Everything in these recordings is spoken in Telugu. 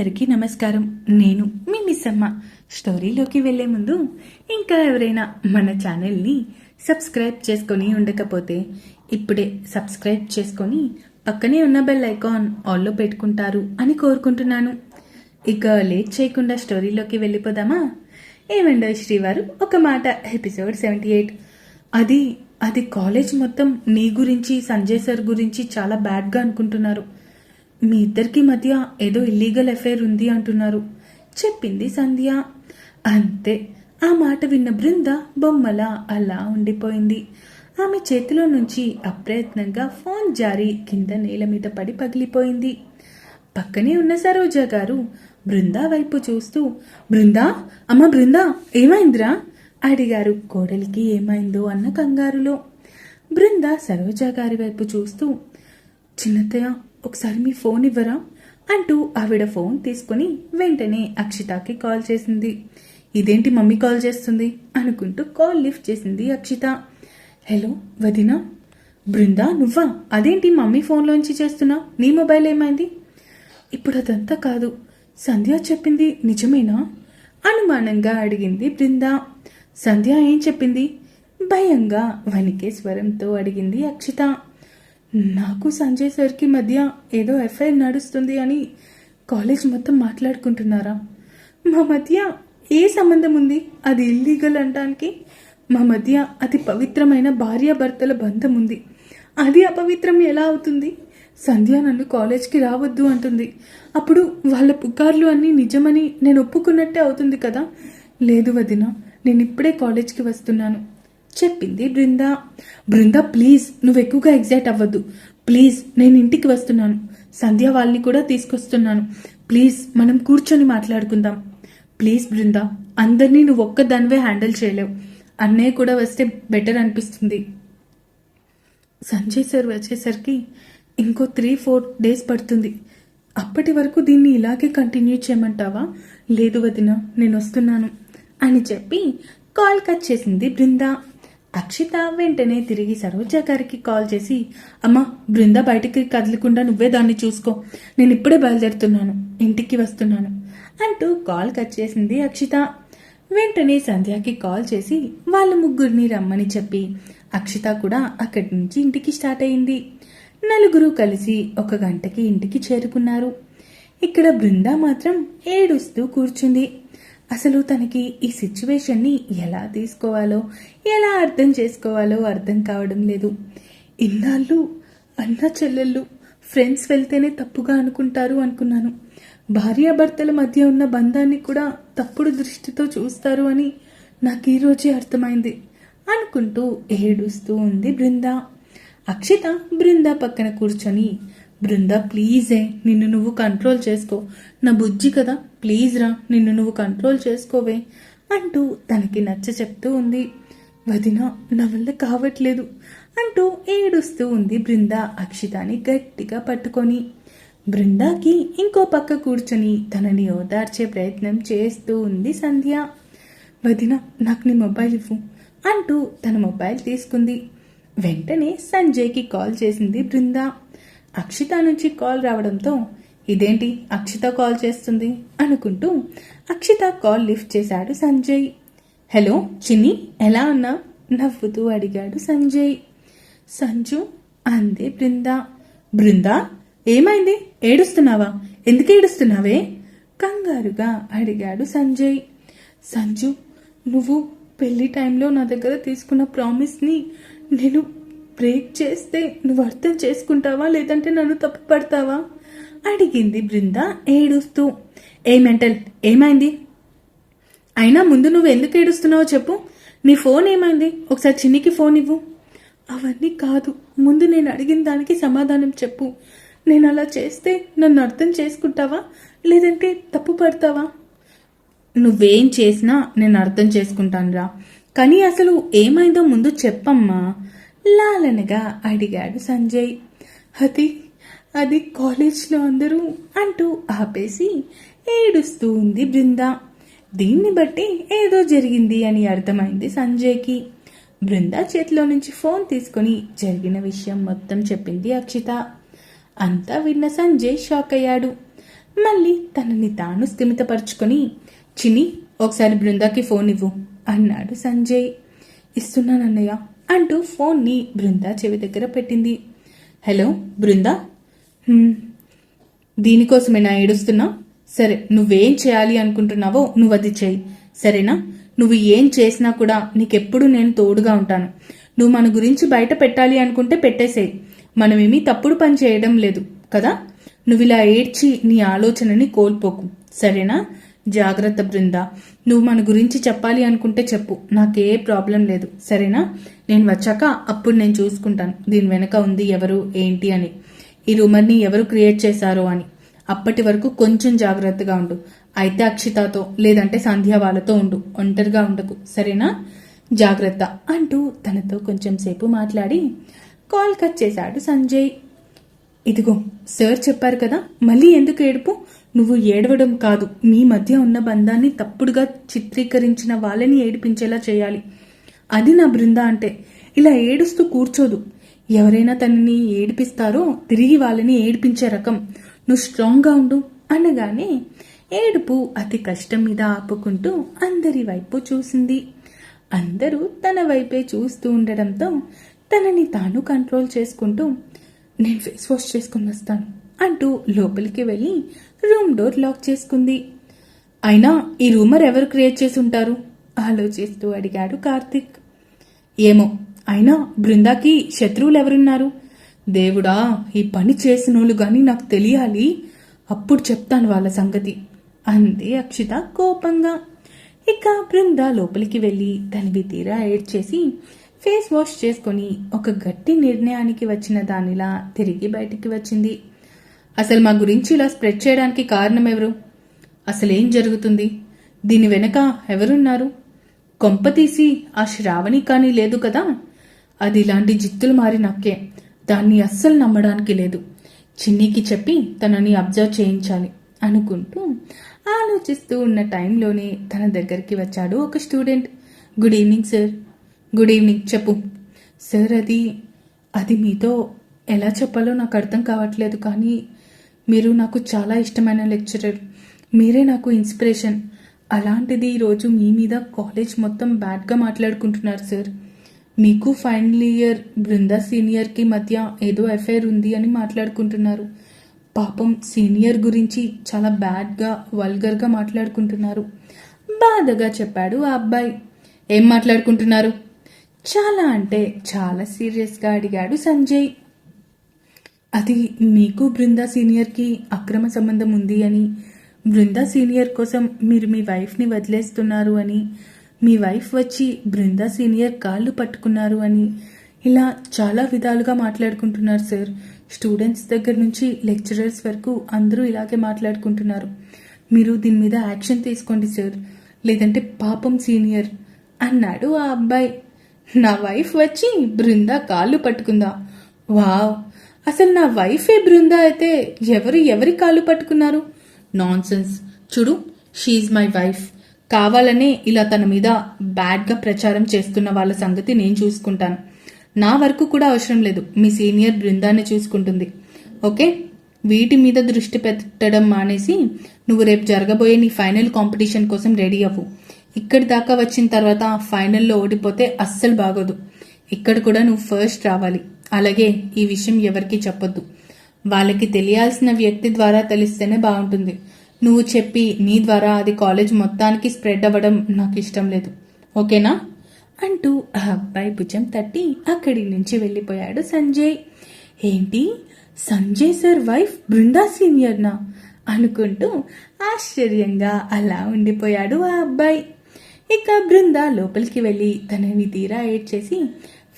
అందరికీ నమస్కారం. నేను మీ మిస్సమ్మ. స్టోరీలోకి వెళ్ళే ముందు ఇంకా ఎవరైనా మన ఛానల్ని సబ్స్క్రైబ్ చేసుకొని ఉండకపోతే ఇప్పుడే సబ్స్క్రైబ్ చేసుకొని పక్కనే ఉన్న బెల్ ఐకాన్ ఆల్లో పెట్టుకుంటారు అని కోరుకుంటున్నాను. ఇక లేట్ చేయకుండా స్టోరీలోకి వెళ్ళిపోదామా? ఏమండో శ్రీవారు ఒక మాట. Episode seventy eight. అది అది కాలేజ్ మొత్తం నీ గురించి సంజయ్ సార్ గురించి చాలా బ్యాడ్గా అనుకుంటున్నారు. మీ ఇద్దరికి మధ్య ఏదో ఇల్లీగల్ అఫైర్ ఉంది అంటున్నారు. చెప్పింది సంధ్య. అంతే ఆ మాట విన్న బృంద బొమ్మలా అలా ఉండిపోయింది. ఆమె చేతిలో నుంచి అప్రయత్నంగా ఫోన్ జారి కింద నేల మీద పడి పగిలిపోయింది. పక్కనే ఉన్న సరోజా గారు బృందా వైపు చూస్తూ బృందా అమ్మ బృందా ఏమైందిరా? అడిగారు. కోడలికి ఏమైందో అన్న కంగారులో. బృంద సరోజా గారి వైపు చూస్తూ చిన్నత్తయ్య ఒకసారి మీ ఫోన్ ఇవ్వరా? అంటూ ఆవిడ ఫోన్ తీసుకుని వెంటనే అక్షితకి కాల్ చేసింది. ఇదేంటి మమ్మీ కాల్ చేస్తుంది? అనుకుంటూ కాల్ లిఫ్ట్ చేసింది అక్షిత. హలో వదినా? బృందా నువ్వా? అదేంటి మమ్మీ ఫోన్లోంచి చేస్తున్నా? నీ మొబైల్ ఏమైంది? ఇప్పుడు అదంతా కాదు. సంధ్య చెప్పింది నిజమేనా? అనుమానంగా అడిగింది బృందా. సంధ్య ఏం చెప్పింది? భయంగా వణికే స్వరంతో అడిగింది అక్షిత. నాకు సంజయ్ సార్కి మధ్య ఏదో ఎఫ్ఐఆర్ నడుస్తుంది అని కాలేజ్ మొత్తం మాట్లాడుకుంటున్నారా? మా మధ్య ఏ సంబంధం ఉంది? అది ఇల్లీగల్ అనడానికి మా మధ్య అతి పవిత్రమైన భార్యాభర్తల బంధం ఉంది. అది అపవిత్రం ఎలా అవుతుంది? సంధ్య నన్ను కాలేజ్కి రావద్దు అంటుంది. అప్పుడు వాళ్ళ పుకార్లు అన్నీ నిజమని నేను ఒప్పుకున్నట్టే అవుతుంది కదా? లేదు వదిన నేను ఇప్పుడే కాలేజ్కి వస్తున్నాను. చెప్పింది బృంద. బృంద ప్లీజ్ నువ్వు ఎక్కువగా ఎగ్జైట్ అవ్వద్దు. ప్లీజ్ నేను ఇంటికి వస్తున్నాను. సంధ్య వాళ్ళని కూడా తీసుకొస్తున్నాను. ప్లీజ్ మనం కూర్చొని మాట్లాడుకుందాం. ప్లీజ్ బృంద అందరినీ నువ్వు ఒక్కదానివే హ్యాండిల్ చేయలేవు. అన్నయ్య కూడా వస్తే బెటర్ అనిపిస్తుంది. సంజయ్ సార్ వచ్చేసరికి ఇంకో త్రీ ఫోర్ డేస్ పడుతుంది. అప్పటి వరకు దీన్ని ఇలాగే కంటిన్యూ చేయమంటావా? లేదు వదిన నేను వస్తున్నాను అని చెప్పి కాల్ కట్ చేసింది బృందా. అక్షిత వెంటనే తిరిగి సరోజ గారికి కాల్ చేసి అమ్మా బృంద బయటికి కదలకుండా నువ్వే దాన్ని చూసుకో. నేను ఇప్పుడే బయలుదేరుతున్నాను. ఇంటికి వస్తున్నాను. అంటూ కాల్ కట్ చేసింది అక్షిత. వెంటనే సంధ్యకి కాల్ చేసి వాళ్ళ ముగ్గురిని రమ్మని చెప్పి అక్షిత కూడా అక్కడి నుంచి ఇంటికి స్టార్ట్ అయింది. నలుగురు కలిసి ఒక గంటకి ఇంటికి చేరుకున్నారు. ఇక్కడ బృంద మాత్రం ఏడుస్తూ కూర్చుంది. అసలు తనకి ఈ సిచ్యువేషన్ని ఎలా తీసుకోవాలో ఎలా అర్థం చేసుకోవాలో అర్థం కావడం లేదు. ఇన్నాళ్ళు అన్న చెల్లెళ్ళు ఫ్రెండ్స్ వెళ్తేనే తప్పుగా అనుకుంటారు అనుకున్నాను. భార్యాభర్తల మధ్య ఉన్న బంధాన్ని కూడా తప్పుడు దృష్టితో చూస్తారు అని నాకు ఈరోజే అర్థమైంది అనుకుంటూ ఏడుస్తూ ఉంది బృంద. అక్షిత బృంద పక్కన కూర్చొని బృంద ప్లీజే నిన్ను నువ్వు కంట్రోల్ చేసుకో. నా బుజ్జి కదా ప్లీజ్ రా నిన్ను నువ్వు కంట్రోల్ చేసుకోవే అంటూ తనకి నచ్చ చెప్తూ ఉంది. వదిన నా వల్ల కావట్లేదు అంటూ ఏడుస్తూ ఉంది బృంద అక్షితాని గట్టిగా పట్టుకొని. బృందాకి ఇంకో పక్క కూర్చొని తనని ఓదార్చే ప్రయత్నం చేస్తూ ఉంది సంధ్య. వదిన నాకు నీ మొబైల్ ఇవ్వు అంటూ తన మొబైల్ తీసుకుంది. వెంటనే సంజయ్కి కాల్ చేసింది బృందా. అక్షిత నుంచి కాల్ రావడంతో ఇదేంటి అక్షిత కాల్ చేస్తుంది? అనుకుంటూ అక్షిత కాల్ లిఫ్ట్ చేశాడు సంజయ్. హలో చిన్ని ఎలా ఉన్నా? నవ్వుతూ అడిగాడు సంజయ్. సంజు అందే బృంద. బృందా? ఏమైంది? ఏడుస్తున్నావా? ఎందుకు ఏడుస్తున్నావే? కంగారుగా అడిగాడు సంజయ్. సంజు నువ్వు పెళ్ళి టైంలో నా దగ్గర తీసుకున్న ప్రామిస్ని నేను బ్రేక్ చేస్తే నువ్వు అర్థం చేసుకుంటావా లేదంటే నన్ను తప్పు పడతావా? అడిగింది బృంద ఏడుస్తూ. ఏ మెంటల్ ఏమైంది? అయినా ముందు నువ్వు ఎందుకు ఏడుస్తున్నావో చెప్పు. నీ ఫోన్ ఏమైంది? ఒకసారి చిన్నికి ఫోన్ ఇవ్వు. అవన్నీ కాదు. ముందు నేను అడిగిన దానికి సమాధానం చెప్పు. నేను అలా చేస్తే నన్ను అర్థం చేసుకుంటావా? లేదంటే తప్పు పడతావా? నువ్వేం చేసినా నేను అర్థం చేసుకుంటానురా. కానీ అసలు ఏమైందో ముందు చెప్పమ్మా. లాలనగా అడిగాడు సంజయ్. అది అది కాలేజ్లో అందరూ అంటూ ఆపేసి ఏడుస్తూ ఉంది బృంద. దీన్ని బట్టి ఏదో జరిగింది అని అర్థమైంది సంజయ్కి. బృంద చేతిలో నుంచి ఫోన్ తీసుకుని జరిగిన విషయం మొత్తం చెప్పింది అక్షిత. అంతా విన్న సంజయ్ షాక్ అయ్యాడు. మళ్ళీ తనని తాను స్థిమితపరుచుకొని చిని ఒకసారి బృందాకి ఫోన్ ఇవ్వు అన్నాడు సంజయ్. ఇస్తున్నానన్నయ్య అంటూ ఫోన్ని బృంద చెవి దగ్గర పెట్టింది. హలో బృందా? దీనికోసమేనా ఏడుస్తున్నా? సరే నువ్వేం చేయాలి అనుకుంటున్నావో నువ్వు అది చేయి సరేనా? నువ్వు ఏం చేసినా కూడా నీకెప్పుడు నేను తోడుగా ఉంటాను. నువ్వు మన గురించి బయట పెట్టాలి అనుకుంటే పెట్టేసేయి. మనమేమీ తప్పుడు పని చేయడం లేదు కదా? నువ్వు ఇలా ఏడ్చి నీ ఆలోచనని కోల్పోకు. సరేనా? జాగ్రత్త బృంద. నువ్వు మన గురించి చెప్పాలి అనుకుంటే చెప్పు. నాకే ప్రాబ్లం లేదు. సరేనా? నేను వచ్చాక అప్పుడు నేను చూసుకుంటాను. దీని వెనక ఉంది ఎవరు ఏంటి అని. ఈ రూమర్ని ఎవరు క్రియేట్ చేశారో అని. అప్పటి వరకు కొంచెం జాగ్రత్తగా ఉండు. అయితే అక్షితతో లేదంటే సంధ్య వాళ్ళతో ఉండు. ఒంటరిగా ఉండకు. సరేనా? జాగ్రత్త అంటూ తనతో కొంచెం సేపు మాట్లాడి కాల్ కట్ చేశాడు సంజయ్. ఇదిగో సార్ చెప్పారు కదా మళ్ళీ ఎందుకు ఏడుపు? నువ్వు ఏడవడం కాదు మీ మధ్య ఉన్న బంధాన్ని తప్పుడుగా చిత్రీకరించిన వాళ్ళని ఏడిపించేలా చేయాలి. అది నా బృంద అంటే ఇలా ఏడుస్తూ కూర్చోదు. ఎవరైనా తనని ఏడిపిస్తారో తిరిగి వాళ్ళని ఏడిపించే రకం. నువ్వు స్ట్రాంగ్గా ఉండు అనగానే ఏడుపు అతి కష్టం మీద ఆపుకుంటూ అందరి వైపు చూసింది. అందరూ తన వైపే చూస్తూ ఉండడంతో తనని తాను కంట్రోల్ చేసుకుంటూ నేను ఫేస్ వాష్ చేసుకుని వస్తాను అంటూ లోపలికి వెళ్ళి రూమ్ డోర్ లాక్ చేసుకుంది. అయినా ఈ రూమర్ ఎవరు క్రియేట్ చేసి ఉంటారు? ఆలోచిస్తూ అడిగాడు కార్తిక్. ఏమో అయినా బృందాకి శత్రువులు ఎవరున్నారు? దేవుడా ఈ పని చేసినోళ్ళు కానీ నాకు తెలియాలి. అప్పుడు చెప్తాను వాళ్ళ సంగతి అంది అక్షిత కోపంగా. ఇక బృంద లోపలికి వెళ్ళి తనివి తీరా ఏడ్చేసి ఫేస్ వాష్ చేసుకొని ఒక గట్టి నిర్ణయానికి వచ్చిన దానిలా తిరిగి బయటికి వచ్చింది. అసలు మా గురించి ఇలా స్ప్రెడ్ చేయడానికి కారణం ఎవరు అసలేం జరుగుతుంది? దీని వెనక ఎవరున్నారు? కొంప తీసి ఆ శ్రావణి కానీ లేదు కదా? అది ఇలాంటి జిత్తులు మారి నక్కే దాన్ని అస్సలు నమ్మడానికి లేదు. చిన్నికి చెప్పి తనని అబ్జర్వ్ చేయించాలి అనుకుంటూ ఆలోచిస్తూ ఉన్న టైంలోనే తన దగ్గరికి వచ్చాడు ఒక student. Good evening sir. Good evening. చెప్పు. సార్ అది అది మీతో ఎలా చెప్పాలో నాకు అర్థం కావట్లేదు కానీ మీరు నాకు చాలా ఇష్టమైన లెక్చరర్. మీరే నాకు ఇన్స్పిరేషన్. అలాంటిది ఈరోజు మీ మీద కాలేజ్ మొత్తం బ్యాడ్గా మాట్లాడుకుంటున్నారు సార్. మీకు ఫైనల్ ఇయర్ బృందా సీనియర్కి మధ్య ఏదో ఎఫైర్ ఉంది అని మాట్లాడుకుంటున్నారు. పాపం సీనియర్ గురించి చాలా బ్యాడ్గా వల్గర్గా మాట్లాడుకుంటున్నారు. బాధగా చెప్పాడు ఆ అబ్బాయి. ఏం మాట్లాడుకుంటున్నారు? చాలా అంటే చాలా సీరియస్గా అడిగాడు సంజయ్. అది మీకు బృందా సీనియర్కి అక్రమ సంబంధం ఉంది అని బృందా సీనియర్ కోసం మీరు మీ వైఫ్ని వదిలేస్తున్నారు అని మీ వైఫ్ వచ్చి బృందా సీనియర్ కాళ్ళు పట్టుకున్నారు అని ఇలా చాలా విధాలుగా మాట్లాడుకుంటున్నారు సార్. స్టూడెంట్స్ దగ్గర నుంచి లెక్చరర్స్ వరకు అందరూ ఇలాగే మాట్లాడుకుంటున్నారు. మీరు దీని మీద యాక్షన్ తీసుకోండి సార్. లేదంటే పాపం సీనియర్ అన్నాడు ఆ అబ్బాయి. నా వైఫ్ వచ్చి బృందా కాళ్ళు పట్టుకుందా? వావ్! అసలు నా వైఫే బృందా అయితే ఎవరు ఎవరి కాళ్ళు పట్టుకున్నారు? నాన్సెన్స్. చూడు షీఈ్ మై వైఫ్. కావాలనే ఇలా తన మీద బ్యాడ్గా ప్రచారం చేస్తున్న వాళ్ళ సంగతి నేను చూసుకుంటాను. నా వరకు కూడా అవసరం లేదు. మీ సీనియర్ బృందాన్ని చూసుకుంటుంది. ఓకే? వీటి మీద దృష్టి పెట్టడం మానేసి నువ్వు రేపు జరగబోయే నీ ఫైనల్ కాంపిటీషన్ కోసం రెడీ అవ్వు. ఇక్కడి దాకా వచ్చిన తర్వాత ఫైనల్లో ఓడిపోతే అస్సలు బాగోదు. ఇక్కడ కూడా నువ్వు ఫస్ట్ రావాలి. అలాగే ఈ విషయం ఎవరికీ చెప్పొద్దు. వాళ్ళకి తెలియాల్సిన వ్యక్తి ద్వారా తెలిస్తేనే బాగుంటుంది. నువ్వు చెప్పి నీ ద్వారా అది కాలేజ్ మొత్తానికి స్ప్రెడ్ అవ్వడం నాకు ఇష్టం లేదు. ఓకేనా? అంటూ ఆ అబ్బాయి భుజం తట్టి అక్కడి నుంచి వెళ్ళిపోయాడు సంజయ్. ఏంటి? సంజయ్ సార్ వైఫ్ బృందా సీనియర్నా? అనుకుంటూ ఆశ్చర్యంగా అలా ఉండిపోయాడు ఆ అబ్బాయి. ఇక బృంద లోపలికి వెళ్ళి తనని తీరా ఏడ్చేసి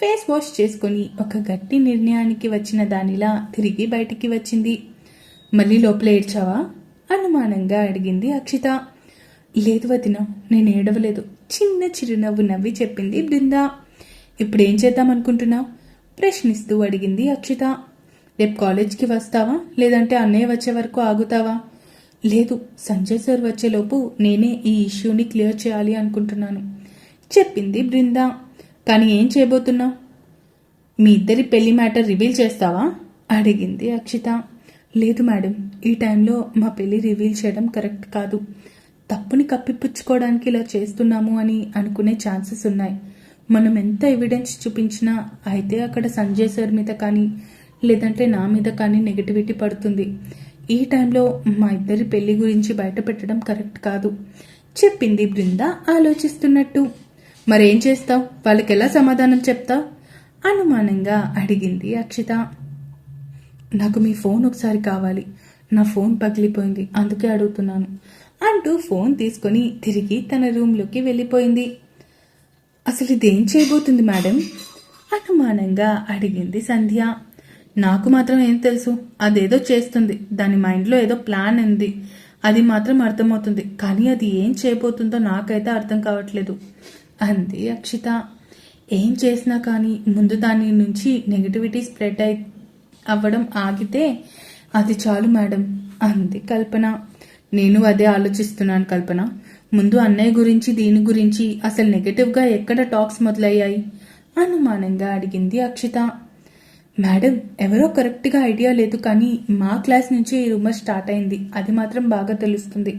ఫేస్ వాష్ చేసుకొని ఒక గట్టి నిర్ణయానికి వచ్చిన దానిలా తిరిగి బయటికి వచ్చింది. మళ్ళీ లోపల ఏడ్చావా? అనుమానంగా అడిగింది అక్షిత. లేదు వదిన నేను ఏడవలేదు. చిన్న చిరునవ్వు నవ్వి చెప్పింది బృంద. ఇప్పుడు ఏం చేద్దాం అనుకుంటున్నావు ప్రశ్నిస్తూ అడిగింది అక్షిత. రేపు కాలేజ్కి వస్తావా? లేదంటే అన్నయ్య వచ్చే వరకు ఆగుతావా? లేదు సంజయ్ సార్ వచ్చేలోపు నేనే ఈ ఇష్యూని క్లియర్ చేయాలి అనుకుంటున్నాను. చెప్పింది బృంద. కానీ ఏం చేయబోతున్నావు? మీ ఇద్దరి పెళ్ళి మ్యాటర్ రివీల్ చేస్తావా? అడిగింది అక్షిత. లేదు మేడం ఈ టైంలో మా పెళ్ళి రివీల్ చేయడం కరెక్ట్ కాదు. తప్పుని కప్పిపుచ్చుకోవడానికి ఇలా చేస్తున్నాము అని అనుకునే ఛాన్సెస్ ఉన్నాయి. మనం ఎంత ఎవిడెన్స్ చూపించినా అయితే అక్కడ సంజయ్ సార్ మీద కానీ లేదంటే నా మీద కానీ నెగిటివిటీ పడుతుంది. ఈ టైంలో మా ఇద్దరి పెళ్ళి గురించి బయట పెట్టడం కరెక్ట్ కాదు. చెప్పింది బృంద ఆలోచిస్తున్నట్టు. మరేం చేస్తావు? వాళ్ళకి ఎలా సమాధానం చెప్తావు? అనుమానంగా అడిగింది అక్షిత. నాకు మీ ఫోన్ ఒకసారి కావాలి. నా ఫోన్ పగిలిపోయింది అందుకే అడుగుతున్నాను అంటూ ఫోన్ తీసుకొని తిరిగి తన రూమ్లోకి వెళ్ళిపోయింది. అసలు ఇదేం చేయబోతుంది మేడం? అనుమానంగా అడిగింది సంధ్య. నాకు మాత్రం ఏం తెలుసు? అదేదో చేస్తుంది. దాని మైండ్లో ఏదో ప్లాన్ ఉంది. అది మాత్రం అర్థమవుతుంది. కానీ అది ఏం చేయబోతుందో నాకైతే అర్థం కావట్లేదు. అంది అక్షిత. ఏం చేసినా కానీ ముందు దాని నుంచి నెగిటివిటీ స్ప్రెడ్ అయి అవ్వడం ఆగితే అది చాలు మేడం అంది కల్పన. నేను అదే ఆలోచిస్తున్నాను కల్పన. ముందు అన్నయ్య గురించి దీని గురించి అసలు నెగటివ్గా ఎక్కడ టాక్స్ మొదలయ్యాయి? అనుమానంగా అడిగింది అక్షిత. మేడం ఎవరో కరెక్ట్గా ఐడియా లేదు కానీ మా క్లాస్ నుంచి ఈ రూమర్ స్టార్ట్ అయింది. అది మాత్రం బాగా తెలుస్తుంది.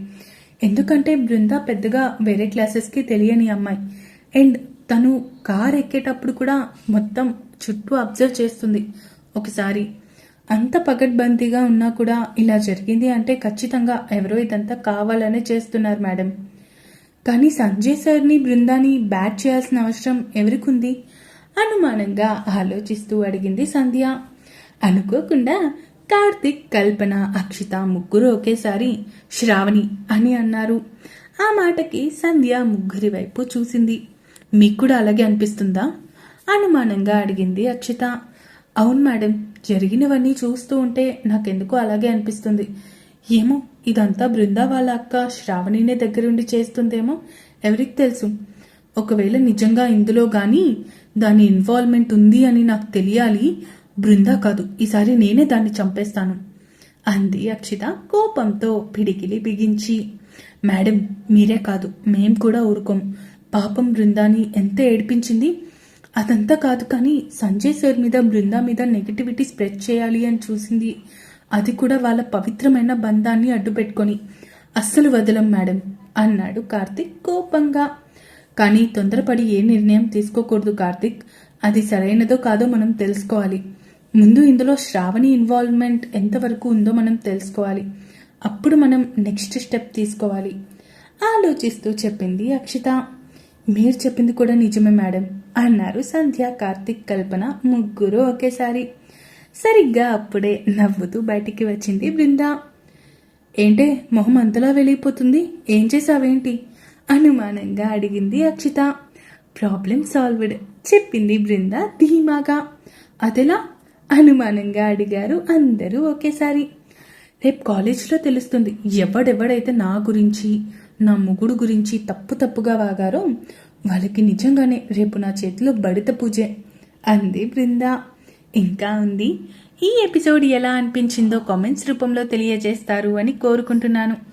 ఎందుకంటే బృంద పెద్దగా వేరే క్లాసెస్కి తెలియని అమ్మాయి. అండ్ తను కార్ ఎక్కేటప్పుడు కూడా మొత్తం చుట్టూ అబ్జర్వ్ చేస్తుంది. ఒకసారి అంత పగడ్బందీగా ఉన్నా కూడా ఇలా జరిగింది అంటే ఖచ్చితంగా ఎవరో ఇదంతా కావాలనే చేస్తున్నారు మేడం. కానీ సంజయ్ సార్ని బృందాని బ్యాట్ చేయాల్సిన అవసరం ఎవరికి ఉంది? అనుమానంగా ఆలోచిస్తూ అడిగింది సంధ్య. అనుకోకుండా కార్తిక్ కల్పన అక్షిత ముగ్గురు ఒకేసారి శ్రావణి అని అన్నారు. ఆ మాటకి సంధ్య ముగ్గురి వైపు చూసింది. మీకు కూడా అలాగే అనిపిస్తుందా? అనుమానంగా అడిగింది అక్షిత. అవును మేడం జరిగినవన్నీ చూస్తూ ఉంటే నాకెందుకో అలాగే అనిపిస్తుంది. ఏమో ఇదంతా బృందా వాళ్ళ అక్క శ్రావణినే దగ్గరుండి చేస్తుందేమో ఎవరికి తెలుసు? ఒకవేళ నిజంగా ఇందులో కానీ దాని ఇన్వాల్వ్మెంట్ ఉంది అని నాకు తెలియాలి. బృందా కాదు ఈసారి నేనే దాన్ని చంపేస్తాను. అంది అక్షిత కోపంతో పిడికిలి బిగించి. మేడం మీరే కాదు మేం కూడా ఊరుకోం. పాపం బృందాని ఎంత ఏడిపించింది? అదంతా కాదు కానీ సంజయ్ సార్ మీద బృందా మీద నెగిటివిటీ స్ప్రెడ్ చేయాలి అని చూసింది. అది కూడా వాళ్ళ పవిత్రమైన బంధాన్ని అడ్డుపెట్టుకొని. అస్సలు వదలం మేడం అన్నాడు కార్తిక్ కోపంగా. కానీ తొందరపడి ఏ నిర్ణయం తీసుకోకూడదు కార్తిక్. అది సరైనదో కాదో మనం తెలుసుకోవాలి. ముందు ఇందులో శ్రావణి ఇన్వాల్వ్మెంట్ ఎంతవరకు ఉందో మనం తెలుసుకోవాలి. అప్పుడు మనం నెక్స్ట్ స్టెప్ తీసుకోవాలి. ఆలోచిస్తూ చెప్పింది అక్షిత. మీరు చెప్పింది కూడా నిజమే మేడం అన్నారు సంధ్య కార్తిక్ కల్పన ముగ్గురు ఒకేసారి. సరిగ్గా అప్పుడే నవ్వుతూ బయటికి వచ్చింది బృందా. ఏంటే మొహం అంతలా వెళ్ళిపోతుంది ఏం చేసావేంటి అనుమానంగా అడిగింది అక్షిత. ప్రాబ్లం సాల్వ్డ్ చెప్పింది బృంద ధీమాగా. అదెలా? అనుమానంగా అడిగారు అందరూ ఒకేసారి. రేపు కాలేజ్లో తెలుస్తుంది. ఎవడెవడైతే నా గురించి నా ముగుడు గురించి తప్పు తప్పుగా వాగారో వాళ్ళకి నిజంగానే రేపు నా చేతిలో బడిత పూజే అంది బృంద. ఇంకా ఉంది. ఈ ఎపిసోడ్ ఎలా అనిపించిందో కామెంట్స్ రూపంలో తెలియజేస్తారు అని కోరుకుంటున్నాను.